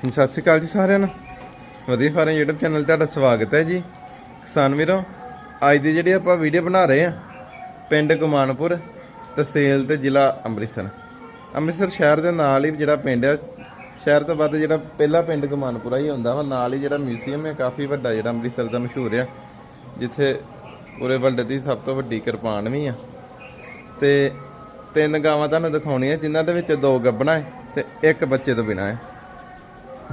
ਸਤਿ ਸ਼੍ਰੀ ਅਕਾਲ ਜੀ ਸਾਰਿਆਂ ਨੂੰ। ਵਧੀਆ ਫਾਰਮ YouTube ਚੈਨਲ ਤੁਹਾਡਾ ਸਵਾਗਤ ਹੈ ਜੀ। ਕਿਸਾਨ ਵੀਰੋ, ਅੱਜ ਦੀ ਜਿਹੜੀ ਆਪਾਂ ਵੀਡੀਓ ਬਣਾ ਰਹੇ ਆ ਪਿੰਡ ਗੁਮਾਨਪੁਰ ਤਹਿਸੀਲ ਤੇ ਜ਼ਿਲ੍ਹਾ ਅੰਮ੍ਰਿਤਸਰ। ਅੰਮ੍ਰਿਤਸਰ ਸ਼ਹਿਰ ਦੇ ਨਾਲ ਹੀ ਜਿਹੜਾ ਪਿੰਡ ਹੈ ਸ਼ਹਿਰ ਤੋਂ ਬਾਅਦ ਜਿਹੜਾ ਪਹਿਲਾ ਪਿੰਡ ਗੁਮਾਨਪੁਰਾ ਹੀ ਹੁੰਦਾ ਵਾ। ਨਾਲ ਹੀ ਜਿਹੜਾ ਮਿਊਜ਼ੀਅਮ ਹੈ ਕਾਫੀ ਵੱਡਾ ਜਿਹੜਾ ਅੰਮ੍ਰਿਤਸਰ ਦਾ ਮਸ਼ਹੂਰ ਆ, ਜਿੱਥੇ ਪੂਰੇ ਵਰਲਡ ਦੀ ਸਭ ਤੋਂ ਵੱਡੀ ਕਿਰਪਾਨ ਵੀ ਆ। ਤੇ ਤਿੰਨ ਗਾਵਾਂ ਤੁਹਾਨੂੰ ਦਿਖਾਉਣੀਆਂ, ਜਿਨ੍ਹਾਂ ਦੇ ਵਿੱਚ ਦੋ ਗੱਬਣਾ ਹੈ ਤੇ ਇੱਕ ਬੱਚੇ ਤੋਂ ਬਿਨਾ ਹੈ।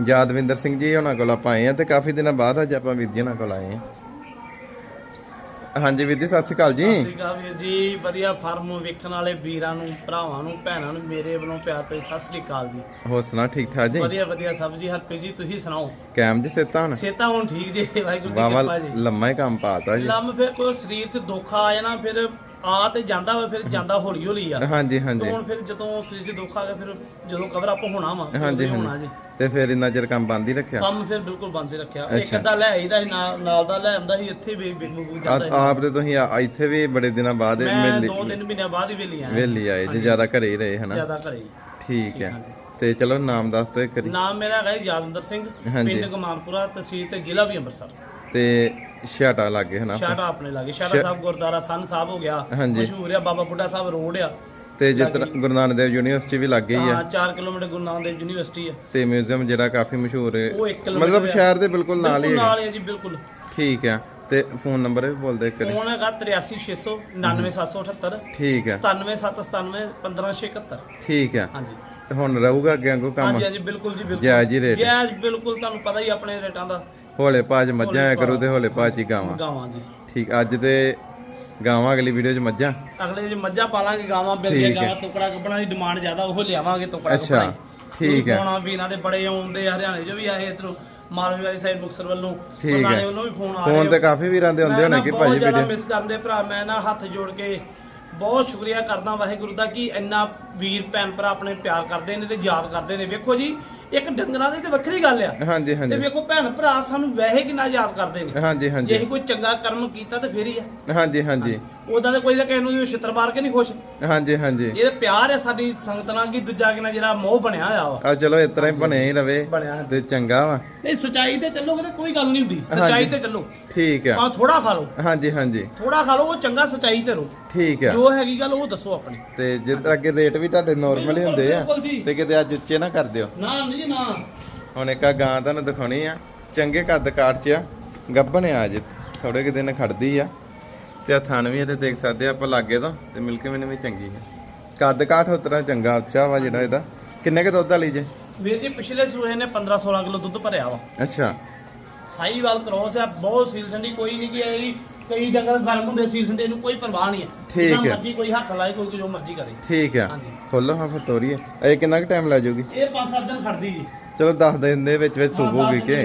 ਯਾਦਵਿੰਦਰ ਸਿੰਘ ਜੀ ਉਹਨਾਂ ਕੋਲ ਆਪਾਂ ਆਏ ਆ ਤੇ ਕਾਫੀ ਦਿਨਾਂ ਬਾਅਦ ਅੱਜ ਆਪਾਂ ਵੀਰ ਜੀ ਉਹਨਾਂ ਕੋਲ ਆਏ ਆ ਹਾਂਜੀ ਵੀਰ ਜੀ ਸਤਿ ਸ਼੍ਰੀ ਅਕਾਲ ਜੀ। ਸਤਿ ਸ਼੍ਰੀ ਅਕਾਲ ਵੀਰ ਜੀ ਵਧੀਆ ਫਾਰਮ ਵੇਖਣ ਵਾਲੇ ਵੀਰਾਂ ਨੂੰ ਭਰਾਵਾਂ ਨੂੰ ਭੈਣਾਂ ਨੂੰ ਮੇਰੇ ਵੱਲੋਂ ਪਿਆਰ ਭਰੀ ਸਤਿ ਸ਼੍ਰੀ ਅਕਾਲ ਜੀ। ਹੋਰ ਸੁਣਾ ਠੀਕ ਠਾਕ ਜੀ? ਵਧੀਆ ਵਧੀਆ ਸਭ ਜੀ ਹਰਪ੍ਰੀਤ ਜੀ ਤੁਸੀਂ ਸੁਣਾਓ? ਕੈਮ ਜੀ ਸੇਤਾ ਹੁਣ? ਸੇਤਾ ਹੁਣ ਠੀਕ ਜੇ ਵਾਹਿਗੁਰੂ ਦੀ ਵਾਵਾ ਕਿਰਪਾ ਜੀ। ਲੰਮਾ ਹੀ ਕੰਮ ਪਾਤਾ ਜੀ। ਲੰਮ ਫਿਰ ਕੋਈ ਸਰੀਰ 'ਚ ਦੁੱਖ ਆ ਜਾਣਾ ਫਿਰ ਆ ਤੇ ਜਾਂਦਾ ਵਾ ਫਿਰ ਜਾਂਦਾ ਹੌਲੀ ਹੌਲੀ ਆ। ਹਾਂਜੀ ਤੇ ਹਾਂਜੀ ਹੁਣ ਫਿਰ ਜਦੋਂ ਸਰੀਰ 'ਚ ਦੁੱਖ ਆ ਗਿਆ ਫਿਰ ਜਦੋਂ ਕਵਰ ਅਪ ਹੋਣਾ ਵਾ ਉਦੋਂ ਹਾਂਜੀ ਹੀ ਹੋਣਾ ਜੀ। ਤੇ ਫਿਰ ਇੰਨਾ ਚਿਰ ਕੰਮ ਬੰਦ ਹੀ ਰੱਖਿਆ? ਕੰਮ ਫਿਰ ਬਿਲਕੁਲ ਬੰਦ ਹੀ ਰੱਖਿਆ। ਇੱਕ ਅੱਧਾ ਲੈ ਆਈਦਾ ਸੀ ਨਾਲ ਨਾਲ ਦਾ ਲੈ ਆਉਂਦਾ ਸੀ ਇੱਥੇ ਵੀ ਮੁਕ ਜਾਂਦਾ ਸੀ। ਆਪ ਤੇ ਤੁਸੀਂ ਆ- ਇੱਥੇ ਵੀ ਬੜੇ ਦਿਨਾਂ ਬਾਅਦ ਮੈਂ ਮਿਲ ਦੋ ਤਿੰਨ ਮਹੀਨਿਆਂ ਬਾਅਦ ਹੀ ਵੇਲੀ ਆਇਆ ਵੇਲੀ ਆਏ ਜੀ ਜ਼ਿਆਦਾ ਘਰੇ ਹੀ ਰਹੇ ਹਨਾ? ਜ਼ਿਆਦਾ ਘਰੇ ਹੀ। ਠੀਕ ਹੈ। ਤੇ ਚਲੋ ਨਾਮ ਦੱਸ ਦਿਓ ਕਰੀ। ਨਾਮ ਮੇਰਾ ਹੈਗਾ ਜੀ ਯਾਦਵਿੰਦਰ ਸਿੰਘ ਹਾਂਜੀ। ਪਿੰਡ ਕਮਾਨਪੁਰਾ ਤਹਿਸੀਲ ਤੇ ਜ਼ਿਲ੍ਹਾ ਵੀ ਅੰਮ੍ਰਿਤਸਰ। ਤੇ ਛਾਟਾ ਲੱਗੇ ਹਨਾ? ਸ਼ਾਟਾ ਆਪਣੇ ਲਾਗੇ ਸ਼ਾਟਾ ਸਾਹਿਬ ਗੁਰਦੁਆਰਾ ਸੰਨ ਸਾਹਿਬ ਹੋ ਗਿਆ। ਹਾਂਜੀ। ਮਸ਼ਹੂਰ ਆ ਬਾਬਾ ਬੁੱਢਾ ਸਾਹਿਬ ਰੋਡ ਆ। ਤੇ ਜਿਸ ਤਰ੍ਹਾਂ ਗੁਰੂ ਨਾਨਕ ਦੇਵ ਯੂਨੀਵਰਸਿਟੀ ਵੀ ਲੱਗੇ ਹੀ ਆ। ਹਾਂ 4 ਕਿਲੋਮੀਟਰ ਗੁਰੂ ਨਾਨਕ ਦੇਵ ਯੂਨੀਵਰਸਿਟੀ ਆ। ਤੇ ਮਿਊਜ਼ੀਅਮ ਜਿਹੜਾ ਕਾਫੀ ਮਸ਼ਹੂਰ ਹੈ ਉਹ 1 ਕਿਲੋਮੀਟਰ ਮਤਲਬ ਸ਼ਹਿਰ ਦੇ ਬਿਲਕੁਲ ਨਾਲ ਹੀ ਬਿਲਕੁਲ ਨਾਲ ਹੀ ਆ ਜੀ ਬਿਲਕੁਲ। ਠੀਕ ਆ। ਤੇ ਫੋਨ ਨੰਬਰ ਵੀ ਬੋਲਦੇ ਕਰੀ ਫੋਨ ਹੈਗਾ 83600 99778 ਠੀਕ ਆ। 97797 15671 ਠੀਕ ਆ। ਹਾਂਜੀ। ਹੁਣ ਰਹੂਗਾ ਅੱਗੇ ਵਾਂਗੂ ਕੰਮ? ਹਾਂਜੀ ਹਾਂਜੀ ਬਿਲਕੁਲ ਜੀ ਬਿਲਕੁਲ। ਜਾਇਜ਼ ਹੀ ਰੇਟ ਜਾਇਜ਼ ਬਿਲਕੁਲ ਤੁਹਾਨੂੰ ਪਤਾ ਹੀ ਆਪਣੇ ਰੇਟਾਂ ਦਾ। ਹੋਲੇ ਭਾਜ ਮੱਝਾਂ ਆਇਆ ਕਰੂ ਤੇ ਹੋਲੇ ਭਾਜ ਹੀ ਗਾਵਾਂ। ਗਾਵਾਂ ਜੀ। ਠੀਕ ਅੱਜ ਤੇ ਗਾਵਾਂ ਅਗਲੀ ਵੀਡੀਓ 'ਚ ਮੱਝਾਂ। ਅਗਲੇ ਜੇ ਮੱਝਾਂ ਪਾਲਾਂਗੇ ਗਾਵਾਂ ਬਿਲਗੇ ਗਾਵਾਂ ਟੁਕੜਾ ਕੱਪਣਾ ਦੀ ਡਿਮਾਂਡ ਜ਼ਿਆਦਾ ਉਹ ਲਿਆਵਾਂਗੇ ਟੁਕੜਾ ਅੱਛਾ, ਠੀਕ ਹੈ। ਫੋਨ ਵੀਰਾਂ ਦੇ ਬੜੇ ਆਉਂਦੇ ਆ ਹਰਿਆਣੇ ਜੋ ਵੀ ਆਏ ਇਧਰੋਂ ਮਾਲਵੇ ਵਾਲੀ ਸਾਈਡ ਮੁਕਸਰ ਵੱਲੋਂ। ਠੀਕ ਹੈ। ਵੱਲੋਂ ਵੀ ਫੋਨ ਆ ਫੋਨ ਰਹੇ ਤੇ ਕਾਫੀ ਵੀਰਾਂ ਦੇ ਆਉਂਦੇ ਹੋਣੇ ਕਿ ਬਹੁਤ ਜ਼ਿਆਦਾ ਵੀਡੀਓ। ਮਿਸ ਕਰਦੇ ਭਰਾ ਮੈਂ ਨਾ ਹੱਥ ਜੋੜ ਕੇ ਬਹੁਤ ਸ਼ੁਕਰੀਆ ਕਰਦਾ ਵਾਹਿਗੁਰੂ ਦਾ ਕਿ ਇੰਨਾ ਵੀਰ ਭੈਣ ਭਰਾ ਆਪਣੇ ਪਿਆਰ ਕਰਦੇ ਨੇ ਤੇ ਯਾਦ ਕਰਦੇ ਨੇ। ਵੇਖੋ ਜੀ ਇੱਕ ਡੰਗਰਾਂ ਦੀ ਤੇ ਵੱਖਰੀ ਗੱਲ ਆ। ਹਾਂਜੀ ਤੇ ਹਾਂਜੀ ਵੇਖੋ ਭੈਣ ਭਰਾ ਸਾਨੂੰ ਵੈਸੇ ਕਿੰਨਾ ਯਾਦ ਕਰਦੇ ਨੇ। ਹਾਂਜੀ ਜੇ ਹਾਂਜੀ ਅਸੀਂ ਕੋਈ ਚੰਗਾ ਕਰਮ ਕੀਤਾ ਤੇ ਫੇਰ ਹੀ ਆ। ਹਾਂਜੀ ਹਾਂਜੀ। ਉਦਾਂ ਤੇ ਕੋਈ ਤਾਂ ਕਿਸੇ ਨੂੰ ਛਿੱਤਰ ਮਾਰ ਕੇ ਨਹੀਂ ਖੁਸ਼। ਹਾਂਜੀ ਹਾਂਜੀ। ਇਹ ਤਾਂ ਪਿਆਰ ਹੈ ਸਾਡੀ ਸੰਗਤ ਨਾਲ ਕਿ ਦੂਜਾ ਕਿਨਾ ਜਿਹੜਾ ਮੋਹ ਬਣਿਆ ਹੋਇਆ ਵਾ। ਆ ਚਲੋ ਇਸ ਤਰ੍ਹਾਂ ਹੀ ਬਣਿਆ ਹੀ ਰਵੇ ਬਣਿਆ। ਤੇ ਚੰਗਾ ਵਾ। ਨਹੀਂ ਸਚਾਈ ਤੇ ਚੱਲੋਗੇ ਤੇ ਕੋਈ ਗੱਲ ਨਹੀਂ ਹੁੰਦੀ। ਸਚਾਈ ਤੇ ਚੱਲੋ। ਠੀਕ ਆ। ਭਾਵੇਂ ਥੋੜਾ ਖਾ ਲਓ। ਹਾਂਜੀ ਹਾਂਜੀ। ਥੋੜਾ ਖਾ ਲਓ ਉਹ ਚੰਗਾ ਸਚਾਈ ਤੇ ਰਹੋ ਠੀਕ ਆ। ਜੋ ਹੈਗੀ ਗੱਲ ਉਹ ਦੱਸੋ ਆਪਣੀ। ਤੇ ਤਰ੍ਹਾਂ ਕਿ ਰੇਟ ਵੀ ਤੁਹਾਡੇ ਨਾਰਮਲ ਹੀ ਹੁੰਦੇ ਆ ਬਿਲਕੁਲ ਜੀ। ਤੇ ਕਿਤੇ ਅੱਜ ਉੱਚੇ ਨਾ ਕਰ ਦਿਓ। ਨਾ ਨਹੀਂ ਜੀ ਨਾ। ਹੁਣ ਇੱਕ ਆ ਗਾਂ ਤੁਹਾਨੂੰ ਦਿਖਾਉਣੀ ਆ। ਚੰਗੇ ਕੱਦ ਕਾਠ ਚ ਆ ਗੱਭਣ ਆ ਅੱਜ ਥੋੜੇ ਕਿ ਦਿਨ ਖੜਦੀ ਆ। ਤੇ ਆ ਥਣ ਵੀ ਇਹਦੇ ਦੇਖ ਸਕਦੇ ਆ ਆਪਾਂ ਲਾਗੇ ਤੋਂ ਤੇ ਮਿਲਕ ਮੈਨੂੰ ਵੀ ਚੰਗੀ ਹੈ ਕੱਦ ਕਾਠ ਉਤਰਾ ਚੰਗਾ ਉੱਚਾ ਵਾ ਜਿਹੜਾ ਇਹਦਾ। ਕਿੰਨੇ ਕੁ ਦੁੱਧ ਵਾਲੀ ਜੇ? ਵੀਰ ਜੀ ਪਿਛਲੇ ਸੂਏ ਨੇ 15 16 ਕਿਲੋ ਦੁੱਧ ਭਰਿਆ ਵਾ। ਅੱਛਾ। ਸਾਈਵਾਲ ਕ੍ਰੋਸ ਆ ਬਹੁਤ ਸੀਲ ਠੰਡੀ ਕੋਈ ਨਹੀਂ ਕਿ ਇਹ ਕਈ ਡੰਗਰ ਗਰਮ ਹੁੰਦੇ ਸੀਲ ਠੰਡੇ ਨੂੰ ਕੋਈ ਪਰਵਾਹ ਨਹੀਂ ਹੈ। ਠੀਕ ਜਿੰਨਾ ਹੈ। ਮਰਜ਼ੀ ਕੋਈ ਹੱਥ ਲਾਏ ਕੋਈ ਜੋ ਮਰਜ਼ੀ ਕਰੇ। ਠੀਕ ਆ ਹਾਂਜੀ। ਖੋਲੋ ਹਾਂ ਫਿਰ ਤੋਰੀਏ। ਇਹ ਕਿੰਨਾ ਕੁ ਟਾਈਮ ਲੈ ਜਾਊਗੀ ਇਹ 5-7 ਦਿਨ ਖੜਦੀ ਜੀ। ਚਲੋ 10 ਦਿਨ ਦੇ ਵਿੱਚ ਵਿੱਚ ਸੂਬੂਗੀ ਕਿ।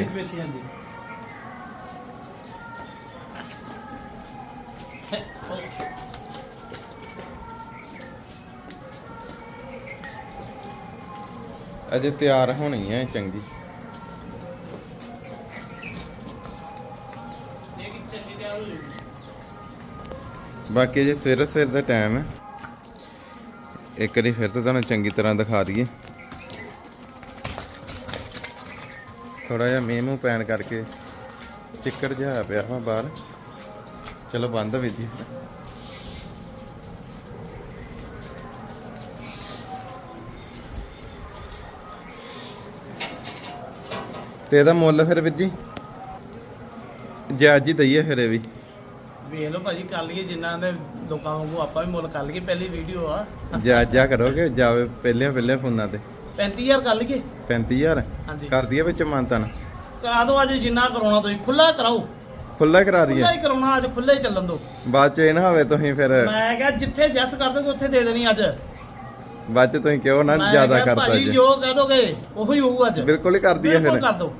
ਅਜੇ ਤਿਆਰ ਹੋਣੀ ਹੈ ਚੰਗੀ ਇਹ ਕਿ ਚੰਗੀ ਤਿਆਰ ਹੋ ਜਾਊਗੀ ਬਾਕੀ ਜੇ ਸਵੇਰੇ ਸਵੇਰ ਦਾ ਟਾਈਮ ਹੈ, ਇੱਕ ਵਾਰੀ ਫਿਰ ਤੋਂ ਤੁਹਾਨੂੰ ਚੰਗੀ ਤਰ੍ਹਾਂ ਦਿਖਾ ਦਈਏ। ਥੋੜਾ ਜਿਹਾ ਮੀਂਹ ਮੂੰਹ ਪੈਣ ਕਰਕੇ ਚਿੱਕੜ ਜਿਹਾ ਪਿਆ ਵਾ ਬਾਹਰ। ਚਲੋ ਬੰਦ ਵੀ ਜੀ ਤੇ ਇਹਦਾ ਮੁੱਲ ਫਿਰ ਵੀਰ ਜੀ? ਜਾਇਜ਼ ਹੀ ਦਈਏ ਫਿਰ ਇਹ ਵੀ। ਵੇਖ ਲਓ ਭਾਜੀ ਕਰ ਲਈਏ ਜਿੰਨਾ ਦੇ ਲੋਕਾਂ ਵਾਂਗੂ ਆਪਾਂ ਵੀ ਮੁੱਲ ਕਰ ਲਈਏ ਪਹਿਲੀ ਵੀਡੀਓ ਆ। ਜਾ ਜਾ ਕਰੋਗੇ? ਜਾਵੇ ਪਹਿਲੇ ਪਹਿਲੇ ਫੋਨਾਂ ਤੇ। 35000 ਕਰ ਲਈਏ। 35000 ਹਾਂਜੀ। ਕਰ ਦਈਏ ਵਿੱਚ ਮਾਨਤਨ। ਕਰਾ ਦਿਓ ਅੱਜ ਜਿੰਨਾ ਕਰਾਉਣਾ ਤੁਸੀਂ ਖੁੱਲਾ ਕਰਾਓ। ਖੁੱਲਾ ਕਰਾ ਦਈਏ। ਖੁੱਲਾ ਹੀ ਕਰਾਉਣਾ ਅੱਜ ਖੁੱਲੇ ਹੀ ਚੱਲਣ ਦੋ ਬਾਅਦ ਚ ਇਹ ਨਾ ਹੋਵੇ ਤੁਸੀਂ ਫਿਰ ਮੈਂ ਕਿਹਾ ਜਿੱਥੇ ਜੈਸ ਕਰ ਦੋਗੇ ਉੱਥੇ ਦੇ ਦੇਣੀ ਅੱਜ। ਬਾਅਦ ਚ ਤੁਸੀਂ ਕਿਉਂ ਨਾ ਜ਼ਿਆਦਾ ਕਰਤਾ ਭਾਜੀ ਜੀ ਜੋ ਕਹਿ ਦੋਗੇ ਉਹੀ ਹੋਊ ਅੱਜ। ਬਿਲਕੁਲ ਹੀ ਕਰ ਦਈਏ ਬਿਲਕੁਲ ਫਿਰ। ਕਰ ਦੋ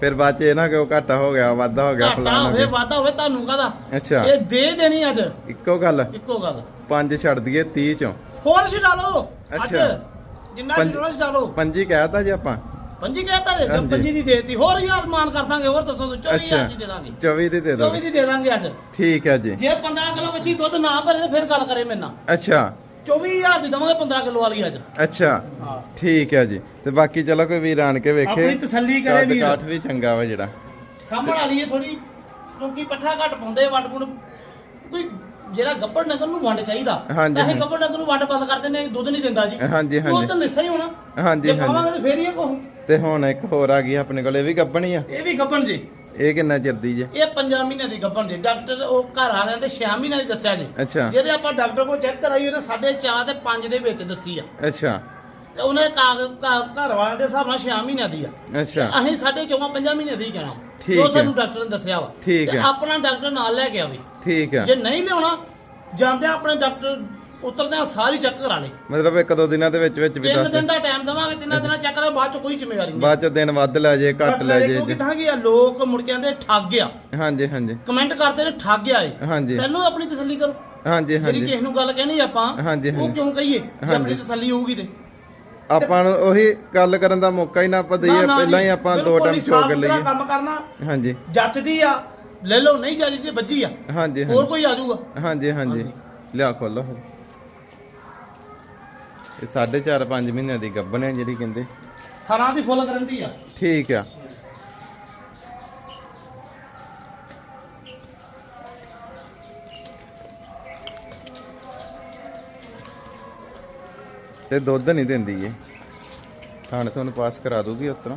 ਫਿਰ ਬਾਅਦ ਚ ਇਹ ਨਾ ਕਿਉਂ ਘਾਟਾ ਹੋ ਗਿਆ ਵਾਧਾ ਹੋ ਗਿਆ ਘਾਟਾ ਫਲਾਣ ਹੋ ਹੋਵੇ ਗਿਆ ਵਾਧਾ ਹੋਵੇ ਤੁਹਾਨੂੰ ਕਹਦਾ? ਅੱਛਾ। ਇਹ ਦੇ ਦੇਣੀ ਅੱਜ। ਇੱਕੋ ਗੱਲ। ਇੱਕੋ ਗੱਲ। ਪੰਜ ਛੱਡ ਦਈਏ 30 ਚੋਂ। ਹੋਰ ਛਡਾ ਲਓ। ਅੱਜ ਅੱਛਾ। ਜਿੰਨਾ ਪੰਜ- ਛਡਾਉਣਾ ਛਡਾ ਲਓ। ਪੰਜੀ ਕਹਿਤਾ ਜੀ ਆਪਾਂ। ਪੰਜੀ ਕਹਿਤਾ ਜੇ। ਹਾਂਜੀ। ਪੰਜੀ ਦੀ ਦੇਤੀ। ਹੋਰ ਹਜ਼ਾਰ ਮਾਨ ਕਰ ਦਾਂਗੇ ਹੋਰ ਦੱਸੋ ਤੂੰ। 24000 ਅੱਛਾ। ਦੀ ਦੇ ਦਾਂਗੇ। 24 ਦੀ ਦੇ 24 ਦੋ ਦੀ ਦੇ ਦਾਂਗੇ ਅੱਜ। ਠੀਕ ਹੈ ਜੀ। ਜੇ 15 ਕਿਲੋ ਵੱਛੀ ਦੁੱਧ ਨਾ ਭਰੇ ਤੇ ਫਿਰ ਗੱਲ ਕਰੇ ਮੇਰੇ ਨਾਲ। ਅੱਛਾ। 24000 ਦੀ ਦਵਾਂਗੇ 15 ਕਿਲੋ ਵਾਲੀ ਅੱਜ। ਅੱਛਾ ਹਾਂ। ਠੀਕ ਹੈ ਜੀ। ਤੇ ਬਾਕੀ ਚਲੋ ਕੋਈ ਵੀਰ ਆਣ ਕੇ ਵੇਖੇ। ਆਪਣੀ ਤਸੱਲੀ ਕਰੇ ਕੱਦ ਵੀਰ। ਕਾਠ ਵੀ ਚੰਗਾ ਵਾ ਜਿਹੜਾ। ਸਾਹਮਣ ਵਾਲੀ ਹੈ ਥੋੜੀ ਕਿਉਂਕਿ ਪੱਠਾ ਘੱਟ ਪਾਉਂਦੇ ਵੰਡ ਗੁੰਡ ਕੋਈ ਜਿਹੜਾ ਗੱਬੜ ਨਗਰ ਨੂੰ ਵੰਡ ਚਾਹੀਦਾ ਹਾਂਜੀ, ਤਾਂ ਇਹ ਹਾਂਜੀ। ਗੱਬੜ ਨਗਰ ਨੂੰ ਵੰਡ ਬੰਦ ਕਰ ਦਿੰਦੇ ਦੁੱਧ ਨਹੀਂ ਦਿੰਦਾ ਜੀ। ਹਾਂਜੀ, ਉਹ ਹਾਂਜੀ। ਤਾਂ ਲਿੱਸਾ ਹੀ ਹੋਣਾ। ਹਾਂਜੀ, ਜੇ ਹਾਂਜੀ। ਪਾਵਾਂਗੇ ਤਾਂ ਫੇਰ ਹੀ ਇਹ ਕੁਛ। ਤੇ ਹੁਣ ਇੱਕ ਹੋਰ ਆ ਗਈ ਆਪਣੇ ਕੋਲ ਇਹ ਵੀ ਗੱਬਣੀ ਆ। ਇਹ ਵੀ ਗੱਬਣ ਜੀ। ਇਹ ਕਿੰਨਾ ਚਿਰ ਦੀ ਜੇ? ਇਹ 5 ਮਹੀਨੇ ਦੀ ਗੱਭਣ ਜੀ ਡਾਕਟਰ ਉਹ ਘਰ ਆ ਰਹੇ ਤੇ 6 ਮਹੀਨੇ ਦੀ ਦੱਸਿਆ ਜੀ। ਅੱਛਾ। ਜਿਹਦੇ ਆਪਾਂ ਡਾਕਟਰ ਕੋਲ ਚੈੱਕ ਕਰਾਈ ਉਹਨੇ 4.5 ਤੇ 5 ਦੇ ਵਿੱਚ ਦੱਸੀ ਆ। ਅੱਛਾ। ਤੇ ਉਹਨੇ ਘਰ ਵਾਲਿਆਂ ਦੇ ਹਿਸਾਬ ਨਾਲ 6 ਮਹੀਨਿਆਂ ਦੀ ਆ। ਅੱਛਾ। ਅਸੀਂ 4.5 5 ਮਹੀਨੇ ਦੀ ਕਹਿਣਾ। ਠੀਕ ਜੋ ਹੈ। ਸਾਨੂੰ ਡਾਕਟਰ ਨੇ ਦੱਸਿਆ ਵਾ। ਠੀਕ ਤੇ। ਆਪਣਾ ਡਾਕਟਰ ਨਾਲ ਲੈ ਕੇ ਆਵੇ। ਠੀਕ ਆ ਜੇ ਨਹੀਂ ਲਿਆਉਣਾ ਜਾਂਦੇ ਆਪਣੇ ਡਾਕਟਰ ਉਤਰਦੇ ਆ ਸਾਰੀ ਚੈੱਕ ਕਰਾ ਲੇ ਮਤਲਬ ਇੱਕ ਦੋ ਦਿਨਾਂ ਦੇ ਵਿੱਚ ਵਿੱਚ ਵੀ ਤਿੰਨ ਦੱਸ ਦਿਨ ਦਾ ਟਾਈਮ ਦਵਾਂਗੇ ਤਿੰਨਾਂ ਦਿਨਾਂ ਚੈੱਕ ਕਰਾ ਬਾਅਦ ਚ ਕੋਈ ਜ਼ਿੰਮੇਵਾਰੀ ਨਹੀਂ। ਬਾਅਦ ਚ ਦਿਨ ਵੱਧ ਲੈ ਜੇ ਘੱਟ ਲੈ ਜੇ ਕਿਉਂਕਿ ਤਾਂ ਕੀ ਆ ਲੋਕ ਮੁੜ ਕੇ ਆਂਦੇ ਠੱਗ ਗਿਆ ਹਾਂਜੀ ਹਾਂਜੀ। ਕਮੈਂਟ ਕਰਦੇ ਨੇ ਠੱਗ ਗਿਆ ਏ ਹਾਂਜੀ। ਪਹਿਲਾਂ ਆਪਣੀ ਤਸੱਲੀ ਕਰੋ। ਹਾਂਜੀ ਜਿਹੜੀ ਹਾਂਜੀ ਕਿਸੇ ਨੂੰ ਗੱਲ ਕਹਿਣੀ ਆਪਾਂ ਹਾਂਜੀ, ਉਹ। ਕਿਉਂ ਕਹੀਏ? ਜੇ। ਆਪਣੀ ਤਸੱਲੀ ਹੋਊਗੀ ਤੇ। ਆਪਾਂ ਨੂੰ ਉਹੀ ਗੱਲ ਕਰਨ ਦਾ ਮੌਕਾ ਹੀ ਨਾ ਆਪਾਂ ਦਈਏ। ਪਹਿਲਾਂ ਹੀ ਆਪਾਂ ਦੋ ਟਾਈਮ ਸੁਥਰਾ ਲਈਏ। ਕੰਮ ਕਰਨਾ। ਹਾਂਜੀ। ਜੱਚਦੀ ਆ ਲੈ ਲਓ ਨਹੀਂ ਜੱਚਦੀ ਬੱਜੀ ਆ। ਹਾਂਜੀ ਹੋਰ ਕੋਈ ਆ ਜਾਊਗਾ। ਹਾਂਜੀ ਹਾਂਜੀ। ਲਿਆ ਖੋਲੋ ਇਹ 4.5 5 ਮਹੀਨਿਆਂ ਦੀ ਗੱਭਣ ਹੈ ਜਿਹੜੀ ਕਹਿੰਦੇ। ਥਾਣਾ ਦੀ ਫੁੱਲ ਗਰੰਟੀ ਆ? ਠੀਕ ਆ। ਤੇ ਦੁੱਧ ਨਹੀਂ ਦਿੰਦੀ ਇਹ। ਖਾਣ ਤੁਹਾਨੂੰ ਪਾਸ ਕਰਾ ਦੂਗੀ ਉਤਰਾ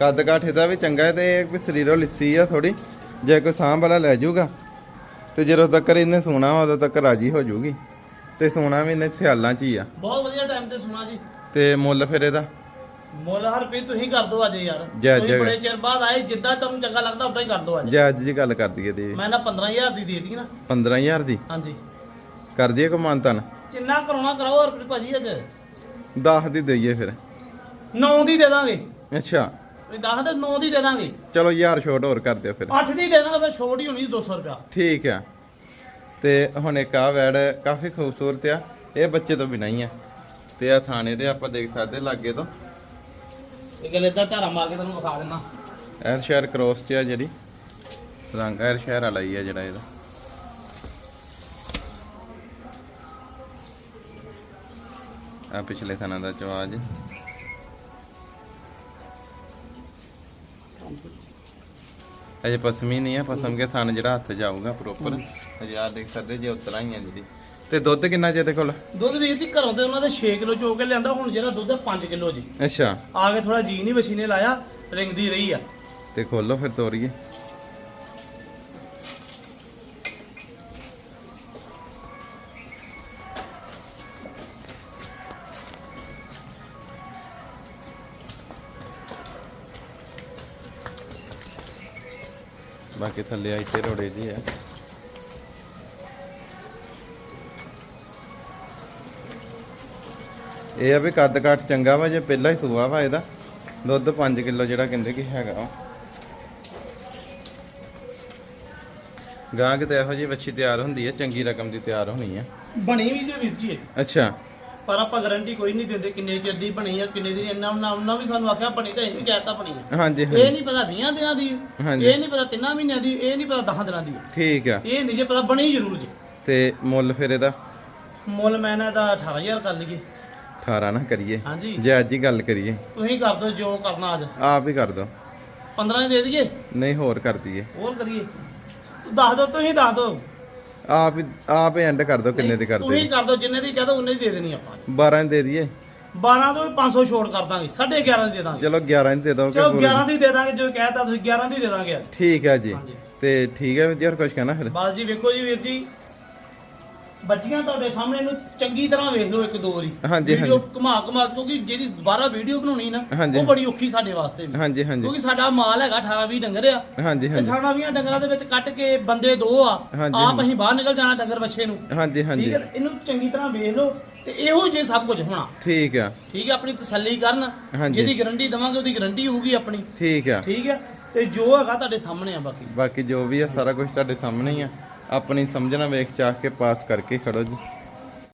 ਕੱਦ ਕਾਠੇ ਦਾ ਵੀ ਚੰਗਾ ਹੈ ਤੇ ਇਹ ਵੀ ਸਰੀਰੋਂ ਲਿੱਸੀ ਆ ਥੋੜੀ ਜੇ ਕੋਈ ਸਾਂਭ ਵਾਲਾ ਲੈ ਜਾਊਗਾ ਤੇ ਜਦੋਂ ਤੱਕ ਇਹਨੇ ਸੋਣਾ ਉਦੋਂ ਤੱਕ ਰਾਜੀ ਹੋ ਜਾਊਗੀ। ਤੇ ਸੋਣਾ ਵੀ ਇਹਨੇ ਸਿਆਲਾਂ 'ਚ ਹੀ ਆ। ਬਹੁਤ ਵਧੀਆ ਟਾਈਮ ਤੇ ਸੁਣਾ ਜੀ। ਤੇ ਮੁੱਲ ਫਿਰ ਇਹਦਾ? ਮੁੱਲ ਹਰ ਵੀ ਤੁਸੀਂ ਕਰ ਦਿਓ ਅੱਜ ਯਾਰ। ਜੈ- ਤੁਸੀਂ ਜੈ। ਬੜੇ ਚਿਰ ਬਾਅਦ ਆਏ ਜਿੱਦਾਂ ਤੁਹਾਨੂੰ ਚੰਗਾ ਲੱਗਦਾ ਉਦਾਂ ਹੀ ਕਰ ਦਿਓ ਅੱਜ। ਜੇ ਅੱਜ ਦੀ ਗੱਲ ਕਰ ਦਈਏ ਤੇ। ਮੈਂ ਨਾ 15000 ਦੀ ਦੇ ਦੀ ਨਾ। 15000 ਦੀ? ਹਾਂਜੀ। ਕਰ ਦਈਏ ਕੋ ਮਾਨਤਨ ਜਿੰਨਾ ਕਰਾਉਣਾ ਕਰਾਓ ਹਰਪ੍ਰੀਤ ਭਾਜੀ ਅੱਜ। 10 ਦੀ ਦਈਏ ਫਿਰ। 9 ਦੀ ਦੇ ਦਾਂਗੇ। ਅੱਛਾ। 10 ਤੇ 9 ਦੀ ਦੇ ਦਾਂਗੇ। ਚਲੋ ਯਾਰ ਛੋਟ ਹੋਰ ਕਰ ਦਿਓ ਫਿਰ। 8 ਦੀ ਦੇ ਦਾਂਗੇ ਫਿਰ ਛੋਟ ਹੀ ਹੋਣੀ 200 ਰੁਪਿਆ ਠੀਕ ਆ। ਤੇ ਹੁਣ ਇੱਕ ਆ ਵੈੜ ਕਾਫੀ ਖੂਬਸੂਰਤ ਆ। ਇਹ ਬੱਚੇ ਤੋਂ ਬਿਨਾਂ ਹੀ ਆ। ਤੇ ਆ ਥਾਣੇ ਦੇ ਆਪਾਂ ਦੇਖ ਸਕਦੇ ਲਾਗੇ ਤੋਂ। ਇਹ ਗੱਲ ਇਦਾਂ ਧਾਰਾ ਮਾਰ ਕੇ ਤੁਹਾਨੂੰ ਵਿਖਾ ਦਿੰਦਾ। ਐਰ ਸ਼ਹਿਰ ਕ੍ਰੋਸ ਚ ਆ ਜਿਹੜੀ। ਰੰਗ ਐਰ ਸ਼ਹਿਰ ਵਾਲਾ ਹੀ ਆ ਜਿਹੜਾ ਇਹਦਾ। ਆ ਪਿਛਲੇ ਥਾਣਾ ਦਾ ਚਵਾਜ ਅਜੇ ਪਸਮੀ ਨਹੀਂ ਆ ਪਸਮ ਕੇ ਥਾਣ ਜਿਹੜਾ ਹੱਥ ਜਾਊਗਾ ਪ੍ਰੋਪਰ ਅਜੇ ਆ ਦੇਖ ਸਕਦੇ ਜੇ ਉਤਰਾ ਹੀ ਆ ਜਿਹੜੀ ਤੇ ਦੁੱਧ ਕਿੰਨਾ ਜੇ ਇਹਦੇ ਕੋਲ? ਦੁੱਧ ਵੀਰ ਜੀ ਘਰੋਂ ਤੇ ਉਹਨਾਂ ਦੇ 6 ਕਿਲੋ ਚੋ ਕੇ ਲਿਆਂਦਾ ਹੁਣ ਜਿਹੜਾ ਦੁੱਧ ਹੈ 5 ਕਿਲੋ ਜੀ। ਅੱਛਾ। ਆ ਕੇ ਥੋੜਾ ਜੀ ਨਹੀਂ ਵਛੀ ਨੇ ਲਾਇਆ ਰਿੰਗਦੀ ਰਹੀ ਆ। ਤੇ ਖੋਲੋ ਫਿਰ ਤੋਰੀਏ। ਬਾਕੀ ਥੱਲੇ ਆਈ ਤੇ ਰੋੜੇ ਜੀ ਆ। ਇਹ ਆ ਵੀ ਕੱਦ ਕਾਠ ਚੰਗਾ ਵਾ ਜੇ ਪਹਿਲਾਂ ਹੀ ਸੂਆ ਵਾ ਇਹਦਾ। ਦੁੱਧ 5 ਕਿਲੋ ਜਿਹੜਾ ਕਹਿੰਦੇ ਕਿ ਹੈਗਾ ਗਾਂ ਕਿਤੇ ਇਹੋ ਜਿਹੀ ਵੱਛੀ ਤਿਆਰ ਹੁੰਦੀ ਹੈ ਚੰਗੀ ਰਕਮ ਦੀ ਤਿਆਰ ਹੋਣੀ ਹੈ ਬਣੀ ਵੀ ਜੇ ਵੀਰ ਜੀ। ਅੱਛਾ। ਪਰ ਆਪਾਂ ਗਾਰੰਟੀ ਕੋਈ ਨਹੀਂ ਦਿੰਦੇ ਕਿੰਨੇ ਚਿਰ ਦੀ ਬਣੀ ਆ ਕਿੰਨੇ ਦੀ ਇੰਨਾ ਨਾ ਉਹਨਾਂ ਵੀ ਸਾਨੂੰ ਆਖਿਆ ਬਣੀ ਤਾਂ ਇਹ ਵੀ ਕਹਿਤਾ ਬਣੀ ਆ ਹਾਂਜੀ ਇਹ ਨਹੀਂ ਪਤਾ 20 ਦਿਨਾਂ ਦੀ ਹਾਂਜੀ। ਇਹ ਨਹੀਂ ਪਤਾ 3 ਮਹੀਨਿਆਂ ਦੀ ਇਹ ਨਹੀਂ ਪਤਾ 10 ਦਿਨਾਂ ਦੀ। ਠੀਕ ਆ। ਇਹ ਨਹੀਂ ਜੇ ਪਤਾ ਬਣੀ ਜ਼ਰੂਰ ਜੀ। ਤੇ ਮੁੱਲ ਫਿਰ ਇਹਦਾ? ਮੁੱਲ ਮੈਂ ਇਹਨਾਂ ਦਾ 18000 ਕਰ ਲਈਏ। 18 ਨਾ ਕਰੀਏ। ਹਾਂਜੀ। ਜੇ ਅੱਜ ਹੀ ਗੱਲ ਕਰੀਏ। ਤੁਸੀਂ ਕਰ ਦਿਓ ਜੋ ਕਰਨਾ ਅੱਜ। ਆਪ ਹੀ ਕਰ ਦੋ 15 ਦੇ ਦਈਏ। ਨਹੀਂ ਹੋਰ ਕਰ ਦਈਏ। ਹੋਰ ਕਰੀਏ। ਤੂੰ ਦੱਸ ਦਿਓ ਤੁਸੀਂ ਦੱਸ ਦਿਓ। ਆਪ ਹੀ ਆਪ ਐਂਡ ਕਰ ਦੋ ਕਿੰਨੇ ਦੀ ਕਰਦੇ ਤੁਸੀਂ ਕਰ ਦਿਓ ਜਿੰਨੇ ਦੀ ਕਹਦੋ ਉਨੇ ਦੀ ਦੇ ਦੇਣੀ ਆਪਾਂ। 12 ਦੀ ਦੇ ਦਈਏ। 12 ਤੋਂ ਵੀ 500 ਛੋੜ ਕਰ ਦਾਂਗੇ 11.5 ਦੀ ਦੇ ਦਾਂਗੇ। ਚਲੋ 11 ਦੀ ਦੇ ਦੋ ਚਲੋ 11 ਦੀ ਦੇ ਦਾਂਗੇ ਜੋ ਕਹਿਤਾ ਤੁਸੀਂ 11 ਦੀ ਦੇ ਦਾਂਗੇ ਠੀਕ ਹੈ ਜੀ। ਹਾਂਜੀ। ਤੇ ਠੀਕ ਹੈ ਜੀ ਹੋਰ ਕੁਝ ਕਹਿਣਾ ਫਿਰ? ਬਸ ਜੀ ਵੇਖੋ ਜੀ ਵੀਰ ਜੀ ਬੱਚੀਆਂ ਤੁਹਾਡੇ ਸਾਹਮਣੇ ਨੂੰ ਚੰਗੀ ਤਰ੍ਹਾਂ ਵੇਖ ਲਓ ਇੱਕ ਦੋ ਵਾਰੀ। ਹਾਂਜੀ, ਵੀਡੀਓ। ਘੁਮਾ ਘੁਮਾ ਕਿਉਂਕਿ ਜਿਹੜੀ ਦੁਬਾਰਾ ਵੀਡੀਓ ਬਣਾਉਣੀ ਨਾ ਹਾਂਜੀ। ਉਹ ਬੜੀ ਔਖੀ ਸਾਡੇ ਵਾਸਤੇ ਵੀ। ਹਾਂਜੀ ਹਾਂਜੀ। ਕਿਉਂਕਿ ਸਾਡਾ ਮਾਲ ਹੈਗਾ 18 20 ਡੰਗਰ ਆ। ਹਾਂਜੀ ਤੇ ਹਾਂਜੀ ਸਾਡਾ 20 ਡੰਗਰਾਂ ਦੇ ਵਿੱਚ ਕੱਟ ਕੇ ਬੰਦੇ ਦੋ ਆ। ਹਾਂਜੀ, ਆਪ। ਅਸੀਂ ਬਾਹਰ ਨਿਕਲ ਜਾਣਾ ਡੰਗਰ ਬੱਚੇ ਨੂੰ। ਹਾਂਜੀ ਠੀਕ ਹਾਂਜੀ ਹੈ ਇਹਨੂੰ ਚੰਗੀ ਤਰ੍ਹਾਂ ਵੇਖ ਲਓ ਤੇ ਇਹੋ ਜੇ ਸਭ ਕੁਝ ਹੋਣਾ। ਠੀਕ ਆ। ਠੀਕ ਹੈ ਆਪਣੀ ਤਸੱਲੀ ਕਰਨ। ਹਾਂਜੀ। ਜਿਹਦੀ ਗਾਰੰਟੀ ਦਵਾਂਗੇ ਉਹਦੀ ਗਾਰੰਟੀ ਹੋਊਗੀ ਆਪਣੀ। ਠੀਕ ਆ। ਠੀਕ ਹੈ ਤੇ ਜੋ ਹੈਗਾ ਤੁਹਾਡੇ ਸਾਹਮਣੇ ਆ ਬਾਕੀ। ਬਾਕੀ ਜੋ ਵੀ ਆ ਸਾਰਾ ਕੁਝ ਤੁਹਾਡੇ ਸਾਹਮਣੇ ਹੀ ਆ। ਆਪਣੀ ਸਮਝਣਾ ਵੇਖ ਚਾਹ ਕੇ ਪਾਸ ਕਰਕੇ ਖੜੋ ਜੀ।